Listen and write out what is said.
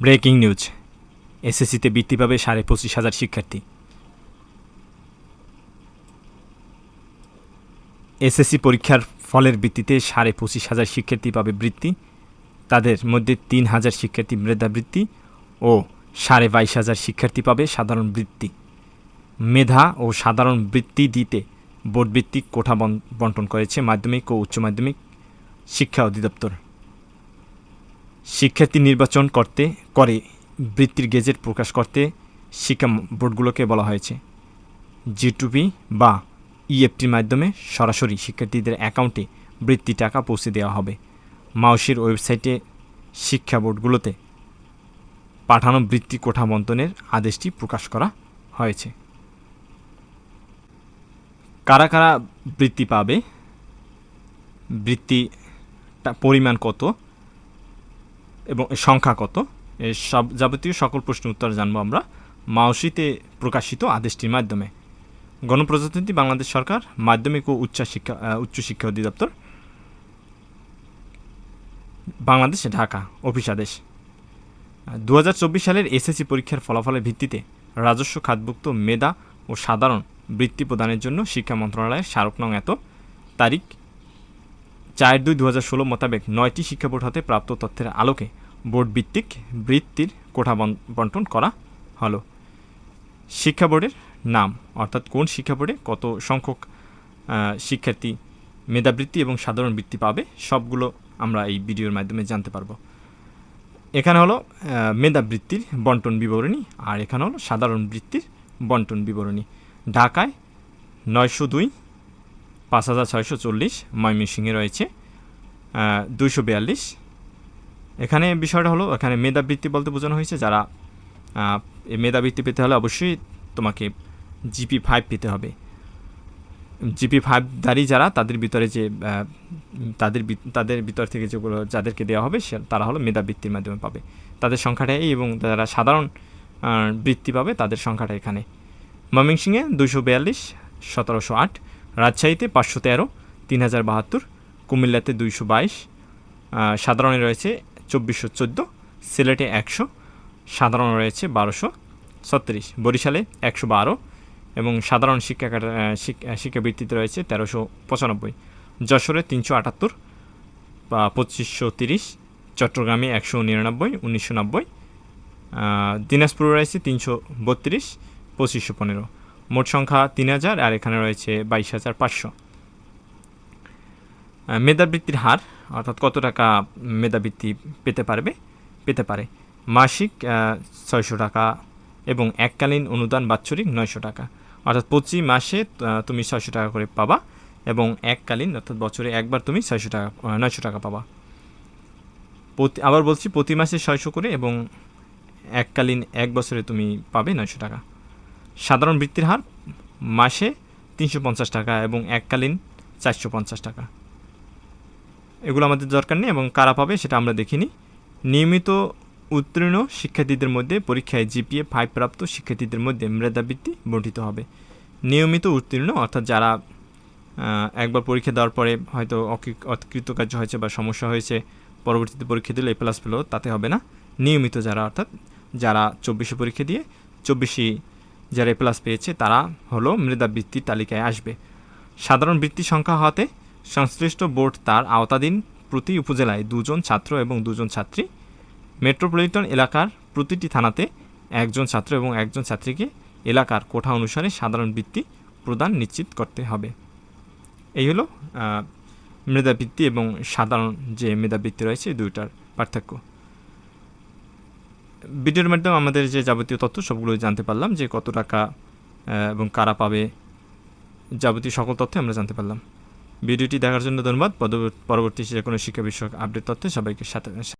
Breaking news, এসএসসিতে বৃত্তি পাবে সাড়ে পঁচিশ হাজার শিক্ষার্থী। এসএসসি পরীক্ষার ফলের ভিত্তিতে সাড়ে পঁচিশ হাজার শিক্ষার্থী পাবে বৃত্তি, তাদের মধ্যে তিন হাজার শিক্ষার্থী মেধাবৃত্তি ও সাড়ে বাইশ হাজার শিক্ষার্থী পাবে সাধারণ বৃত্তি। মেধা ও সাধারণ বৃত্তি দিতে বোর্ডভিত্তিক কোঠা বন- বন্টন করেছে মাধ্যমিক ও উচ্চ মাধ্যমিক শিক্ষা অধিদপ্তর। শিক্ষার্থী নির্বাচন করতে, করে বৃত্তির গেজেট প্রকাশ করতে শিক্ষা বোর্ডগুলোকে বলা হয়েছে। জিটুপি বা ইএফটির মাধ্যমে সরাসরি শিক্ষার্থীদের অ্যাকাউন্টে বৃত্তি টাকা পৌঁছে দেওয়া হবে। মাউসির ওয়েবসাইটে শিক্ষা বোর্ডগুলোতে পাঠানো বৃত্তি কোঠা বন্টনের আদেশটি প্রকাশ করা হয়েছে। কারা কারা বৃত্তি পাবে? বৃত্তি পরিমাণ কত? এবং সংখ্যা কত? সব যাবতীয় সকল প্রশ্ন উত্তর জানব আমরা। মাউসিতে প্রকাশিত আদেশটির মাধ্যমে। গণপ্রজাতন্ত্রী বাংলাদেশ সরকার মাধ্যমিক ও উচ্চ শিক্ষা আহ, উচ্চ শিক্ষা অধিদপ্তর। বাংলাদেশ ঢাকা অফিস আদেশ। দু হাজার চব্বিশ সালের এসএসসি পরীক্ষার ফলাফলের ভিত্তিতে রাজস্ব খাতভুক্ত মেধা ও সাধারণ বৃত্তি প্রদানের জন্য শিক্ষা মন্ত্রণালয়ের স্মারক নং এত। তারিখ চার দুই দু হাজার ষোলো মোতাবেক নয়টি শিক্ষা বোর্ড হতে প্রাপ্ত তথ্যের আলোকে বোর্ড ভিত্তিক বৃত্তির কোঠা বন- বন্টন করা হলো। শিক্ষা বোর্ডের নাম, অর্থাৎ কোন শিক্ষা বোর্ডে কত সংখ্যক শিক্ষার্থী মেধাবৃত্তি এবং সাধারণ বৃত্তি পাবে, সবগুলো আমরা এই ভিডিওর মাধ্যমে জানতে পারব। এখানে হলো মেধাবৃত্তির বন্টন বিবরণী আর এখানে হলো সাধারণ বৃত্তির বন্টন বিবরণী। ঢাকায় নয়শো দুই পাঁচ হাজার ছয়শো চল্লিশ ময়মনসিংহে রয়েছে দুইশো বিয়াল্লিশ। এখানে বিষয়টা হলো, এখানে মেধাবৃত্তি বলতে বোঝানো হয়েছে, যারা মেধাবৃত্তি পেতে হলে অবশ্যই তোমাকে জিপি ফাইভ পেতে হবে। জিপি ফাইভ দাঁড়ি যারা, তাদের ভিতরে যে তাদের তাদের ভিতর থেকে যেগুলো যাদেরকে দেওয়া হবে, সে, তারা হলো মেধাবৃত্তির মাধ্যমে পাবে। তাদের সংখ্যাটা এই এবং যারা সাধারণ বৃত্তি পাবে, তাদের সংখ্যাটা এখানে। ময়মনসিংহে দুশো বিয়াল্লিশ, সতেরোশো আট। রাজশাহীতে পাঁচশো তেরো, তিন হাজার বাহাত্তর, কুমিল্লাতে দুইশো বাইশ সাধারণে রয়েছে চব্বিশশো চোদ্দ, সিলেটে একশো, সাধারণ রয়েছে বারোশো ছত্রিশ, বরিশালে একশো বারো এবং সাধারণ শিক্ষা শিক্ষাবৃত্তিতে রয়েছে তেরোশো পঁচানব্বই, যশোরে তিনশো আটাত্তর, বা পঁচিশশো তিরিশ, চট্টগ্রামে একশো নিরানব্বই, উনিশশো নব্বই দিনাজপুরে রয়েছে তিনশো বত্রিশ, পঁচিশশো পনেরো। মোট সংখ্যা তিন হাজার, আর এখানে রয়েছে বাইশ হাজার পাঁচশো। মেধাবৃত্তির হার, অর্থাৎ কত টাকা মেধাবৃত্তি পেতে পারবে? পেতে পারে। মাসিক ছয়শো টাকা এবং এককালীন অনুদান বাৎসরিক নয়শো টাকা। অর্থাৎ প্রতি মাসে তুমি ছয়শো টাকা করে পাবা এবং এককালীন, অর্থাৎ বছরে একবার তুমি ছয়শো টাকা নয়শো টাকা পাবা। প্রতি, আবার বলছি প্রতি মাসে ছয়শো করে এবং এককালীন এক বছরে তুমি পাবে নয়শো টাকা। সাধারণ বৃত্তির হার মাসে তিনশো পঞ্চাশ টাকা এবং এককালীন চারশো পঞ্চাশ টাকা। এগুলো আমাদের দরকার নেই এবং কারা পাবে সেটা আমরা দেখিনি। নিয়মিত উত্তীর্ণ শিক্ষার্থীদের মধ্যে পরীক্ষায় জিপিএ ফাইভ প্রাপ্ত শিক্ষার্থীদের মধ্যে মেধাবৃত্তি বণ্টিত হবে। নিয়মিত উত্তীর্ণ, অর্থাৎ যারা একবার পরীক্ষা দেওয়ার পরে হয়তো অকৃ- অকৃতকার্য হয়েছে বা সমস্যা হয়েছে, পরবর্তীতে পরীক্ষা দিলে এ প্লাস পেল তাতে হবে না। নিয়মিত যারা, অর্থাৎ যারা চব্বিশে পরীক্ষা দিয়ে, চব্বিশে যারা এ প্লাস পেয়েছে, তারা হলো মেধাবৃত্তির তালিকায় আসবে। সাধারণ বৃত্তি সংখ্যা হতে সংশ্লিষ্ট বোর্ড তার আওতাধীন প্রতি উপজেলায় দুজন ছাত্র এবং দুজন ছাত্রী। মেট্রোপলিটন এলাকার প্রতিটি থানাতে একজন ছাত্র এবং একজন ছাত্রীকে এলাকার কোঠা অনুসারে সাধারণ বৃত্তি প্রদান নিশ্চিত করতে হবে। এই হলো মেধাবৃত্তি এবং সাধারণ যে মেধাবৃত্তি রয়েছে দুইটার পার্থক্য। ভিডিওর মাধ্যমে আমাদের যে যাবতীয় তথ্য সবগুলো জানতে পারলাম, যে কত টাকা এবং কারা পাবে, যাবতীয় সকল তথ্য আমরা জানতে পারলাম। ভিডিওটি দেখার জন্য ধন্যবাদ। পরবর্তী যে কোনো শিক্ষা বিষয়ক আপডেট তথ্যে সবাইকে সাথে